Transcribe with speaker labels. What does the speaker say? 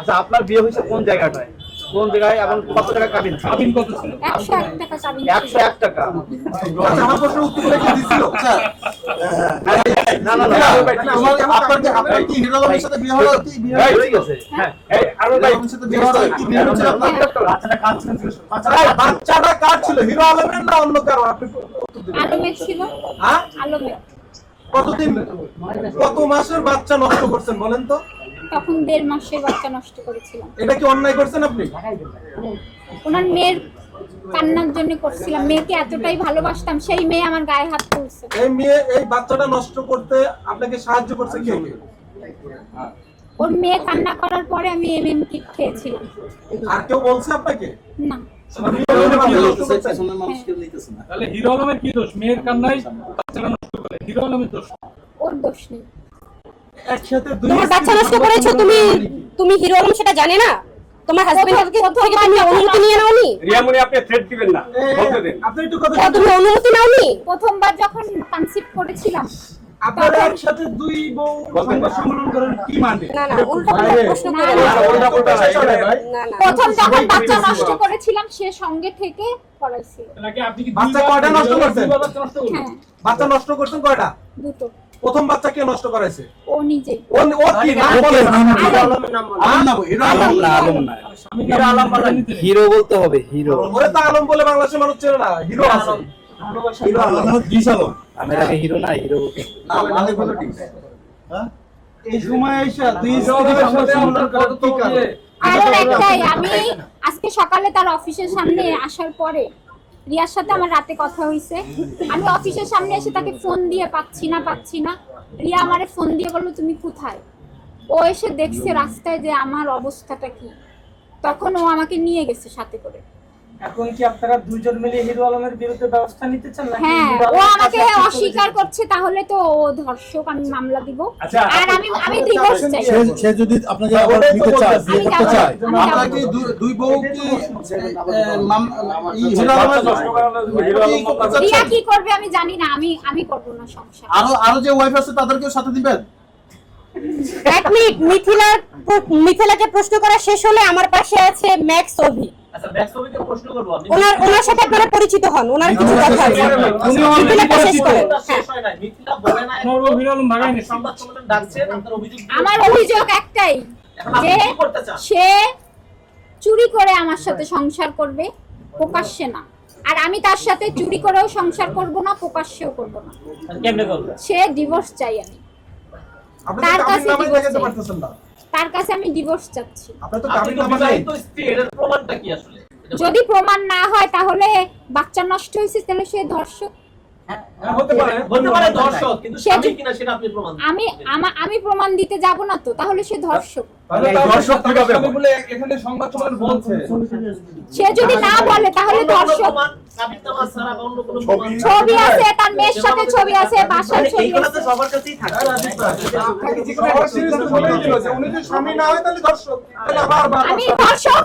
Speaker 1: আচ্ছা আপনার বিয়ে হয়েছে কোন জায়গাটায় কোন জায়গায় এবং কত টাকা কাবিন
Speaker 2: কাবিন কত ছিল
Speaker 3: একশো এক টাকা কাবিন
Speaker 1: একশো এক টাকা
Speaker 4: আচ্ছা, আমার প্রশ্নের উত্তর করে কি দিছিল?
Speaker 1: না না না
Speaker 4: আপনার কি- আপনার কি হিরো সাথে বিয়ে হলো? কি বিয়ে?
Speaker 1: হয়ে গেছে হ্যাঁ
Speaker 4: হিরো আলমের সাথে বিয়ে হলো? কি বিয়ে আপনার? এই, বাচ্চাটা কার ছিল? হিরো আলমের না অন্য কারও? আপনি
Speaker 3: আলমের ছিল
Speaker 4: হ্যাঁ?
Speaker 3: আলমের
Speaker 4: কতদিন কত মাসের বাচ্চা নষ্ট করছেন বলেন তো
Speaker 3: তখন দেড় মাসের বাচ্চা নষ্ট করেছিলাম।
Speaker 4: এটা কি অন্যায় করছেন আপনি?
Speaker 3: ওনার মেয়ের কান্নার জন্য করছিলাম। মেয়েকে এতটাই ভালোবাসতাম সেই মেয়ে আমার গায়ে হাত তুলছে।
Speaker 4: এই মেয়ে এই বাচ্চাটা নষ্ট করতে আপনাকে সাহায্য করছে কে? কে
Speaker 3: ওর মেয়ে কান্না করার পরে আমি এমএম কিট খেয়েছিলাম।
Speaker 4: আর কেউ বলছে আপনাকে?
Speaker 3: না।
Speaker 2: হিরো আলমের কি দোষ? মেয়ের কান্নাই বাচ্চারা নষ্ট করে হিরো আলমের দোষ?
Speaker 3: ওর দোষ নেই।
Speaker 4: একসাথে
Speaker 5: তোমার বাচ্চা নষ্ট করেছ তুমি তুমি হিরো আলম সেটা জানে না? তোমার হাজবেন্ড থেকে তুমি অনুমতি নিয়ে নাওনি?
Speaker 6: রিয়ামনি আপনি থ্রেড দিবেন না। বলতে দিন।
Speaker 4: আপনি একটু কথা
Speaker 5: তুমি অনুমতি নাওনি?
Speaker 3: প্রথমবার যখন কনসিভ করেছিলাম
Speaker 4: আপনারা একসাথে দুই বউ সম্মেলন করেন কি মানে?
Speaker 5: না না উল্টা প্রশ্ন করে
Speaker 3: না,
Speaker 5: না।
Speaker 3: না,
Speaker 4: উল্টা ভাই।
Speaker 5: না না
Speaker 3: প্রথম যখন বাচ্চা নষ্ট করেছিলাম সে সঙ্গে থেকে করাইছিল
Speaker 2: নাকি আপনি কি
Speaker 4: বাচ্চা কয়টা নষ্ট করছেন?
Speaker 2: বাচ্চা নষ্ট করলেন?
Speaker 3: হ্যাঁ।
Speaker 4: বাচ্চা নষ্ট করছেন কয়টা?
Speaker 3: দুটো।
Speaker 4: প্রথম বাচ্চা কে নষ্ট করাইছে?
Speaker 3: ও নিজেই
Speaker 4: ও ও কি? নাম বলেন হিরো
Speaker 1: বলতে হবে হিরো।
Speaker 4: ওরে তো আলম বলে বাংলাদেশের মানুষ চেনে না হিরো আছে। হিরো আলম।
Speaker 1: আমি তাকে হিরো না হিরো
Speaker 4: এই সময় এসে দুই স্ত্রী সংবাদ সম্মেলন করার কি কারণ?
Speaker 3: কারণ আমি আজকে সকালে তার অফিসের সামনে আসার পরে রিয়ার সাথে আমার রাতে কথা হয়েছে আমি অফিসের সামনে এসে তাকে ফোন দিয়ে পাচ্ছি না পাচ্ছি না। রিয়া আমারে ফোন দিয়ে বলল, তুমি কোথায়? ও এসে দেখছে রাস্তায় যে আমার অবস্থাটা কি। তখন ও আমাকে নিয়ে গেছে সাথে করে।
Speaker 7: এখন কি আপনারা দুইজন মিলে হিরো আলমের বিরুদ্ধে ব্যবস্থা নিতে চান নাকি
Speaker 3: হ্যাঁ ও আমাকে অস্বীকার করছে তাহলে তো ও ধর্ষক আমি মামলা দিব।
Speaker 6: আচ্ছা,
Speaker 3: আর আমি আমি ডিভোর্স চাই।
Speaker 8: সে- যদি আপনাকে আবার নিতে চায় বিয়ে করতে চায়।
Speaker 3: আমি
Speaker 4: আপনার
Speaker 3: যাব।
Speaker 4: কি দুই বউ কি হিরো
Speaker 6: আলম
Speaker 3: কি করবে আমি জানি না আমি আমি করব না সংসার
Speaker 4: আরও আরও যে ওয়াইফ আছে তাদেরকেও সাথে দিবেন?
Speaker 5: এক মিনিট মিথিলার মিথিলাকে প্রশ্ন করা শেষ হলে আমার পাশে আছে ম্যাক্স অভি
Speaker 6: আচ্ছা
Speaker 5: ওনার ওনার সাথে আপনারা পরিচিত হন ওনার কিছু কথা আছে। মিথিলাকে শেষ করেন
Speaker 6: মিথিলা
Speaker 3: আমার অভিযোগ একটাই যে
Speaker 6: কি করতে চান?
Speaker 3: সে চুরি করে আমার সাথে সংসার করবে প্রকাশ্যে না। আর আমি তার সাথে চুরি করেও সংসার করব না প্রকাশ্যেও করব না। সে ডিভোর্স চাই আমি। তার কাছে divorce চাই। তার কাছে আমি ডিভোর্স চাচ্ছি।
Speaker 4: আপনি তো
Speaker 6: আপনি
Speaker 4: কাবিন
Speaker 6: তো
Speaker 4: নামা নাই
Speaker 6: বিবাহিত স্ত্রী এর প্রমাণটা কি আসলে?
Speaker 3: যদি প্রমাণ না হয় তাহলে বাচ্চা নষ্ট হয়েছে তাহলে সে ধর্ষক।
Speaker 4: হতে পারে
Speaker 6: হতে পারে দর্শক কিন্তু
Speaker 3: সে
Speaker 6: স্বামী
Speaker 3: যে-
Speaker 6: কিনা সেটা আপনি প্রমাণ
Speaker 3: আমি আমি প্রমাণ দিতে যাব না তো তাহলে সে ধর্ষক সে যদি না বলে তাহলে ধর্ষক ছবি আছে। তার মেয়ের সাথে ছবি আছে বাসার ছবি আছে।
Speaker 6: সবার কাছেই থাকে
Speaker 4: হয়
Speaker 3: আমি ধর্ষক